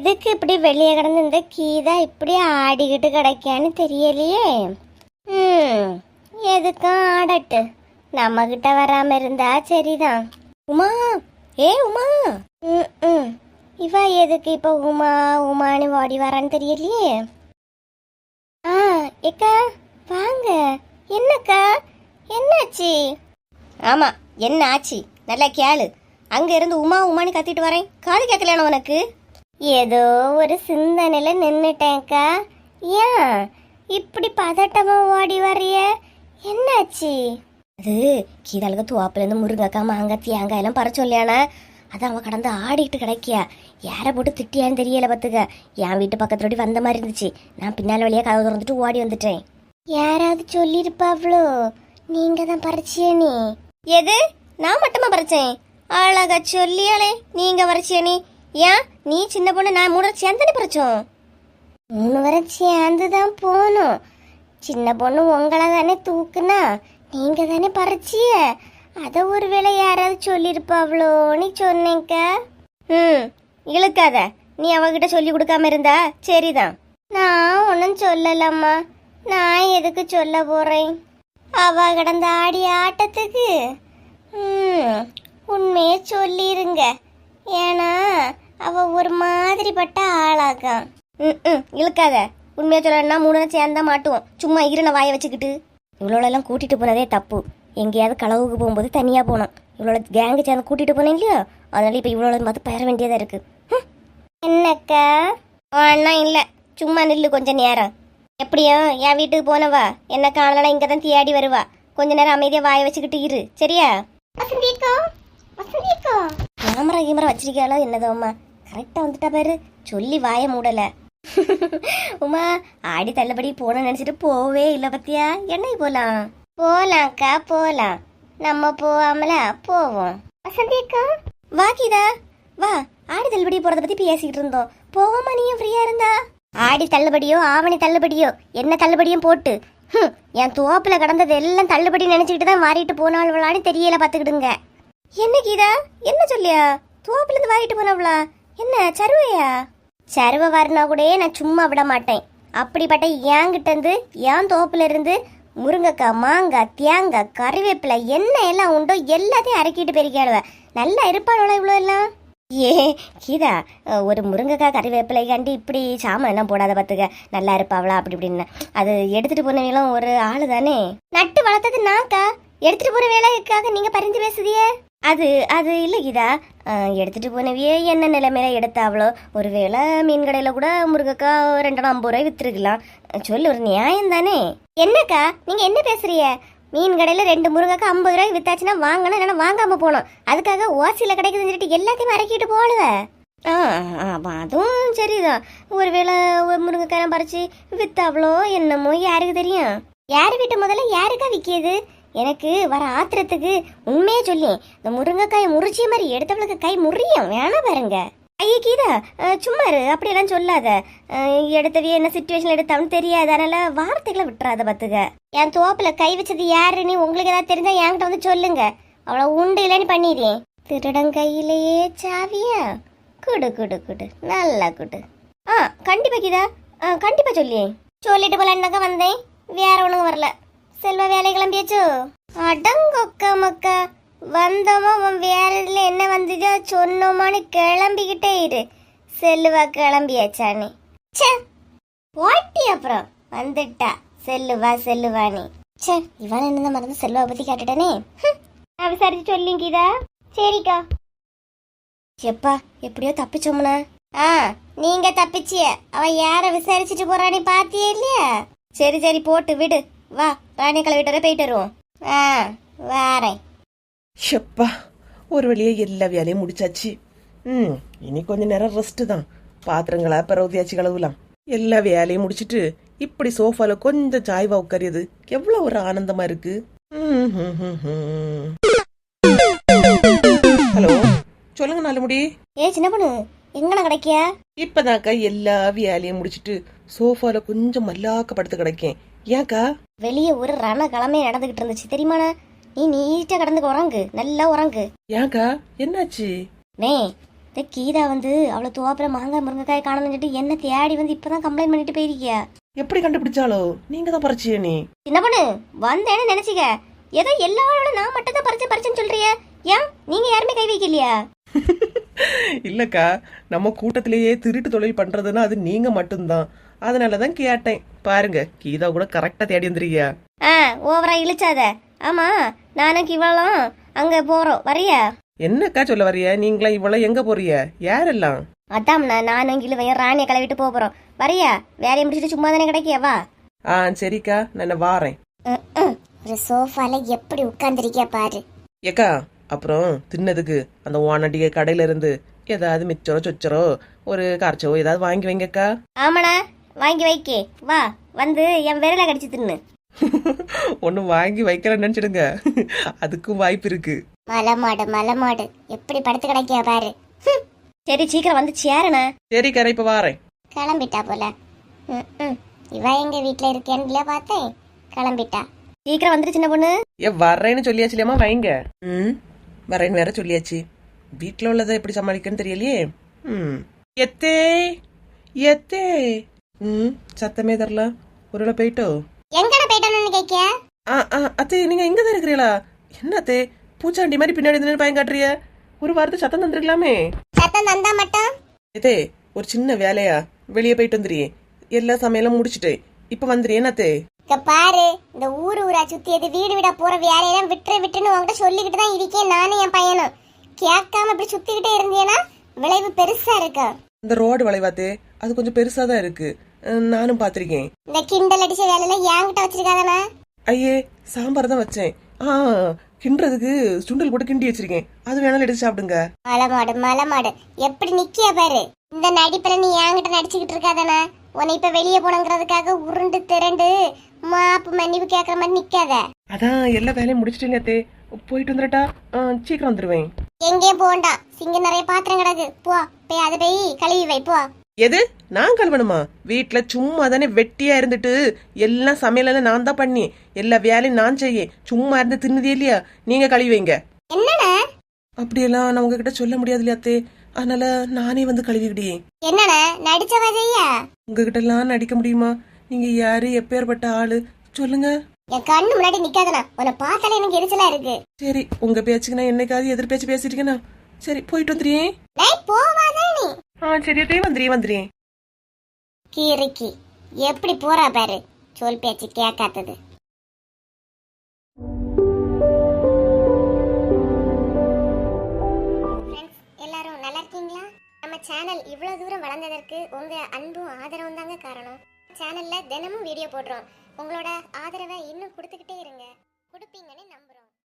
எதுக்கு இப்படி வெளியே கிடந்து இந்த கீதா இப்படி ஆடிக்கிட்டு கிடைக்கான்னு தெரியலையே? ம் எதுக்கும் ஆடட்டு. நம்மக்கிட்ட வராமல் வராம இருந்தா சரிதான். உமா ஏ உமா. ம் ம். இவ எதுக்கு இப்போ உமா உமான்னு ஓடி வரான்னு தெரியலையே? ஆ ஏக்கா வாங்க. என்னக்கா? என்னாச்சு? ஆமா என்ன ஆச்சு நல்லா கேளு. அங்க இருந்து உமா உமான்னு கத்திட்டு வரேன். காது கேட்கலான உனக்கு? ஏதோ ஒரு சிந்தனையில நின்னுட்டேன்க்கா. ஏன்? இப்படி பதட்டமா ஓடி வர்றிய? என்னாச்சு? அது கீதாளுக்கு துவாப்புல இருந்து முருங்கக்கா மாங்காய் தேங்காய் எல்லாம் பற சொல்லியானா அதான் அவன் கடந்து ஆடிட்டு கிடைக்கியா. யாரை போட்டு திட்டியான்னு தெரியல பத்துக்க. என் வீட்டு பக்கத்துலோடி வந்த மாதிரி இருந்துச்சு. நான் பின்னால் வழியா கதவு திறந்துட்டு ஓடி வந்துட்டேன். யாராவது சொல்லிருப்பாவ்ளோ நீங்க தான் பறிச்சிய நீ. எது? நான் மட்டுமா பறிச்சேன்? அழகா சொல்லியாலே நீங்க பறிச்சிய நீ. ஏன்? நீ சின்ன பொண்ணு நான் மூணு சேர்ந்தானே பறிச்சோம்? மூணு வரை சேர்ந்து தான் போகணும். சின்ன பொண்ணு உங்களை தானே தூக்குனா நீங்கள் தானே பறிச்சிய? அத ஒருவேளை யாராவது சொல்லியிருப்பாவ்ளோன்னு சொன்னேங்க ம் இழுக்காத. நீ அவகிட்ட சொல்லி கொடுக்காம இருந்தா சரிதான். நான் ஒன்றும் சொல்லலம்மா. நான் எதுக்கு சொல்ல போகிறேன் அவ கிடந்த ஆடி ஆட்டத்துக்கு. ம், உண்மையை சொல்லிருங்க. ஏன்னா அவ ஒரு மாதிரிப்பட்ட ஆளாக்கான் ம் ம், இழுக்காத. உண்மையை சொல்லணும்னா மூணு சேர்ந்தா மாட்டுவோம். சும்மா இருன வாயை வச்சுக்கிட்டு. இவ்வளோலாம் கூட்டிட்டு போனதே தப்பு. எங்கேயாவது களவுக்கு போகும்போது தனியாக போனோம். இவ்வளோ கேங்கு சேர்ந்து கூட்டிட்டு போனேன் இல்லையா? அதனால இப்போ இவ்வளோ பார்த்து பெற வேண்டியதாக இருக்கு. ஹம். என்னக்கா? அண்ணா இல்லை. சும்மா நில்லு கொஞ்ச நேரம். எப்படியோ என் வீட்டுக்கு போனவா. என்ன காணலனா இங்கே தான் தேடி வருவா. கொஞ்ச நேரம் அமைதியாக வாயை வச்சுக்கிட்டு இரு. சரியா? கேமரா கேமரா வச்சிருக்காளோ என்னதோம்மா கரெக்டாக வந்துட்டா பாரு. சொல்லி வாயை மூடலை. உமா ஆடி தள்ளுபடி போன நினைச்சிட்டு போவே இல்லை பத்தியா? என்னை போலாம். போலாம்க்கா போலாம். நம்ம போவாமல போவோம். வசந்திக்கா வா கீதா. வா ஆடி தள்ளுபடி போறத பத்தி பேசிக்கிட்டு இருந்தோம். போவோமா நீயும் ஃப்ரீயா இருந்தா? ஆடி தள்ளுபடியோ ஆவணி தள்ளுபடியோ என்ன தள்ளுபடியும் போட்டு. என் தோப்புல கடந்தது எல்லாம் தள்ளுபடி நினைச்சுக்கிட்டு தான் மாறிட்டு போனாள்வளான்னு தெரியல பாத்துக்கிடுங்க. என்ன கீதா? என்ன சொல்லியா? தோப்புல இருந்து வாரிட்டு போனவளா? என்ன சருவையா? சருவ வரனா கூட நான் சும்மா விட மாட்டேன். அப்படிப்பட்ட ஏங்கிட்டேருந்து ஏன் தோப்புல இருந்து முருங்கைக்காய் மாங்காய் தேங்காய் கறிவேப்பிலை என்ன எல்லாம் உண்டோ எல்லாத்தையும் அரைக்கிட்டு பெருக்கிடுவேன் நல்லா இருப்பாளோட இவ்வளோ எல்லாம் ஏ கீதா ஒரு முருங்கைக்காய் கறிவேப்பிலை கண்டி இப்படி சாமான் எல்லாம் போடாத பார்த்துக்க. நல்லா இருப்பாவளா அப்படி இப்படின்னு. அது எடுத்துட்டு போனவங்களும் ஒரு ஆளு தானே நட்டு வளர்த்தது நான்க்கா எடுத்துட்டு போன வேலைக்காக நீங்க பறிஞ்சு பேசுதியே? அது அது இல்லை கீதா. அஹ், எடுத்துட்டு போனவியே என்ன நிலைமையில எடுத்தாவளோ? ஒருவேளை மீன் கடையில கூட முருங்கைக்காய் ரெண்டரை ஐம்பது ரூபாய் வித்துருக்கலாம். சொல்லு ஒரு நியாயம் தானே? என்னக்கா நீங்க என்ன பேசுறீங்க? மீன் கடையில ரெண்டு முருங்கக்கா ஐம்பது ரூபாய் வித்தாச்சுன்னா வாங்கணும் இல்லைன்னா வாங்காம போகணும். அதுக்காக ஓசியில கிடைக்குதுன்னு சொல்லிட்டு எல்லாத்தையும் இறக்கிட்டு போகலுவ ஆ ஆ, அதுவும் சரிதான். ஒருவேளை ஒரு முருங்கைக்காய் பறிச்சு வித்தாவளோ என்னமோ யாருக்கு தெரியும்? யார் வீட்டு முதல்ல யாருக்கா விற்கிது எனக்கு வர ஆத்திரத்துக்கு உண்மையே சொல்லி. இந்த முருங்கைக்காயை முறிச்சி மாதிரி எடுத்தவளுக்கு கை முறியும். வேணா பாருங்க. ஐயே கீதா சும்மா இரு. அப்படியெல்லாம் சொல்லாத. எடுத்தவே என்ன சுச்சுவேஷன் எடுத்தான்னு தெரியாது. அதனால வார்த்தைகளை விட்டுறாத பத்துக்க. என் தோப்பில் கை வச்சது யாருன்னு உங்களுக்கு ஏதாவது தெரிஞ்சா என்கிட்ட வந்து சொல்லுங்க. அவ்வளோ உண்டு இல்லைன்னு பண்ணிடுறேன் திருடன் கையிலேயே சாவியா? குடு குடு குடு. நல்லா குடு. ஆ கண்டிப்பா கீதா. ஆ கண்டிப்பா சொல்லியே சொல்லிட்டு போலான்னாக்கா வந்தேன். வேற ஒன்றும் வரல. செல்வ வேலை கிளம்பியாச்சோ? அடங்கொக்க மக்கா. வந்தோமா உன் வேற இதுல என்ன வந்ததோ சொன்னோமான்னு கிளம்பிக்கிட்டே இரு. செல்லுவா கிளம்பியாச்சானே ச்சே போட்டி அப்புறம் வந்துட்டா. செல்லுவா செல்லுவானே ச்சே இவன் என்ன மறந்து செல்வா பத்தி கேட்டுட்டனே நான் விசாரிச்சு சொல்லிங்கீதா சரிக்கா. எப்பா எப்படியோ தப்பிச்சோம்னா? ஆ நீங்க தப்பிச்சிய. அவ யார விசாரிச்சுட்டு போறானே பாத்தியே இல்லையா? சரி சரி போட்டு விடு. வா ராணி கிளவிட்டு வர போயிட்டு வருவோம். ஆ வாரேன். ஷப்பா ஒரு வழியா எல்லா வேலையும் முடிச்சாச்சு. ம் இனி கொஞ்ச நேரம் ரெஸ்ட் தான். பாத்திரங்களா பிறகுதியாச்சு கழுவலாம். எல்லா வேலையும் முடிச்சிட்டு இப்படி சோஃபால கொஞ்சம் சாய்வா உட்காரியது எவ்வளவு ஒரு ஆனந்தமா இருக்கு. ஹலோ சொல்லுங்க நாலுமுடி. ஏ சின்ன பொண்ணு எங்கன கிடைக்கியா? இப்பதாக்கா எல்லா வேலையும் முடிச்சிட்டு சோஃபால கொஞ்சம் மல்லாக்க படுத்து கிடக்கேன். ஏன்க்கா? வெளியே ஒரு ரண கிழமை நடந்துகிட்டு இருந்துச்சு. தெரியுமாண்ணா? நீ நீட்டா கடந்து உறங்கு. நல்லா உறங்கு. ஏன்க்கா? என்னாச்சு? மே இந்த கீதா வந்து அவ்வளோ துவாப்புல மாங்காய் முருங்கைக்காய் காணணும்னு சொல்லிட்டு என்ன தேடி வந்து இப்பதான் கம்ப்ளைண்ட் பண்ணிட்டு போயிருக்கியா? எப்படி கண்டுபிடிச்சாலோ நீங்க தான் பறிச்சிய நீ. என்ன பண்ணு வந்தேன்னு நினைச்சிக்க. ஏதோ எல்லாரோட நான் மட்டும் தான் பறிச்சேன் பறிச்சேன்னு சொல்றிய. ஏன்? நீங்க யாருமே கை வைக்கலையா? இல்லக்கா நம்ம கூட்டத்திலேயே திருட்டு தொழில் பண்றதுன்னா அது நீங்க மட்டும்தான். அதனாலதான் கேட்டேன். பாருங்க கீதா கூட கரெக்டா தேடி வந்துருக்கியா? ஆ ஓவரா இழுச்சாத. ஆமா நானும் கிவளும் அங்க போறோம். வரியா? என்னக்கா சொல்ல வரிய? நீங்களா இவ்வளவு எங்க போறிய யாரெல்லாம்? அதாம்ண்ணா நானும் கிழுவையும் ராணியை கிளவிட்டு போக போறோம். வரியா? வேலையை முடிச்சிட்டு சும்மா தானே கிடைக்கியா? வா. ஆ சரிக்கா நான் வாரேன். ஒரு சோஃபால எப்படி உட்கார்ந்துருக்கியா பாரு. ஏக்கா அப்புறம் தின்னதுக்கு அந்த ஓனடிகை கடையில இருந்து ஏதாவது மிச்சரோ சொச்சரோ ஒரு காய்ச்சோ ஏதாவது வாங்கி வைங்கக்கா. ஆமாடா வாங்கி வைக்கே. வா வந்து என் விரலை கடிச்சு தின்னு. ஒன்னும் வாங்கி வைக்கலன்னு நினைச்சிடுங்க. அதுக்கும் வாய்ப்பு இருக்கு. மலமாடு மலமாடு. எப்படி படுத்து கிடைக்கியா பாரு. சரி சீக்கிரம் வந்து சேரண சரிக்கா நான் இப்ப வாரேன். கிளம்பிட்டா போல. ம், ம். இவ எங்க வீட்டுல இருக்கேன்ல பார்த்தேன். கிளம்பிட்டா. சீக்கிரம் வந்துரு சின்ன பொண்ணு. ஏ வர்றேன்னு சொல்லியாச்சு இல்லையாம்மா வைங்க. ம் வரேன்னு வேற சொல்லியாச்சு. வீட்டில் உள்ளதை எப்படி சமாளிக்கன்னு தெரியலையே. ம். எத்தே எத்தே. ம் சத்தமே தரல. ஒருவேளை போயிட்டோ? எங்கட போயிட்டோன்னு கேட்க ஆ ஆ அத்தே நீங்க இங்க தான் இருக்கிறீங்களா? என்ன அத்தே பூச்சாண்டி மாதிரி பின்னாடி இருந்து பயம் காட்டுறிய ஒரு வாரத்தை சத்தம் தந்துருக்கலாமே. சத்தம் தந்தா மட்டும்? எதே ஒரு சின்ன வேலையா? வெளியே போயிட்டு வந்துறியே எல்லா சமையலும் முடிச்சிட்டு. இப்ப வந்துறியே அத்தே? இங்க பாரு இந்த ஊரு ஊரா சுத்தியது வீடு வீடா போற வேலையெல்லாம் விட்டுரு விட்டுன்னு உன்கிட்ட சொல்லிக்கிட்டு தான் இருக்கேன் நானும் என் பையனும். கேட்காம இப்படி சுத்திக்கிட்டே இருந்தேன்னா விளைவு பெருசா இருக்கும் இந்த ரோடு வளைவாத்தே அது கொஞ்சம் பெருசா தான் இருக்கு. நானும் பாத்திருக்கேன் இந்த கிண்டல் அடிச்ச வேலையில என்கிட்ட வச்சிருக்காதானே? ஐயே சாம்பார் தான் வச்சேன். ஆ கிண்டுறதுக்கு சுண்டல் போட்டு கிண்டி வச்சிருக்கேன். அது வேணாலும் எடுத்து சாப்பிடுங்க. மலமாடு மலமாடு எப்படி நிக்கிய பாரு? இந்த நடிப்புல நீ என்கிட்ட நடிச்சுக்கிட்டு இருக்காதானே? உன்னை இப்ப வெளியே போனங்கிறதுக்காக உருண்டு திரண்டு மாப்பு மன்னிப்பு கேக்குற மாதிரி நிக்காத. அதான் எல்லா வேலையும் முடிச்சிட்டேன் அத்தே. போயிட்டு வந்துடட்டா. சீக்கிரம் வந்துருவேன். எங்கேயும் போகண்டா. சிங்கம் நிறைய பாத்திரம் கிடக்கு. போ போய் அதை போய் கழுவி வை போ. எது? நான் கழுவணுமா? வீட்ல சும்மா தானே வெட்டியா இருந்துட்டு எல்லாம் சமையலெல்லாம் நான் தான் பண்ணி எல்லா வேலையும் நான் செய்ய சும்மா இருந்து தின்னுதே இல்லையா? நீங்க கழுவி வைங்க. என்னண்ணே? அப்படியெல்லாம் நான் உங்ககிட்ட சொல்ல முடியாது இல்லையா அத்தே? அதனால நானே வந்து கழுவிக்கிடியே என்னண்ணே? நடிச்சவ செய்ய? உங்ககிட்ட எல்லாம் நடிக்க முடியுமா? நீங்க யாரு? எப்பேற்பட்ட ஆளு? சொல்லுங்க. என் கண்ணு முன்னாடி நிக்காதண்ணா. உன்னை பார்த்தாலே எனக்கு எரிச்சலா இருக்கு. சரி உங்க பேச்சுக்கு நான் என்னைக்காவது எதிர் பேச்சு பேசிருக்கேனா சரி போயிட்டு வந்துறியே போவாதே நீ. ஆ சரி அதே வந்துறியே வந்துறியே கீரிக்கி. எப்படி போறா பாரு. சொல் பேச்சு கேட்காதது எல்லாரும் நல்லா இருக்கீங்களா? நம்ம சேனல் இவ்வளவு தூரம் வளர்ந்ததற்கு உங்க அன்பும் ஆதரவும் தாங்க காரணம். சேனல்ல தினமும் வீடியோ போடுறோம். உங்களோட ஆதரவை இன்னும் கொடுத்துக்கிட்டே இருங்க. கொடுப்பீங்கன்னு நம்புறோம்.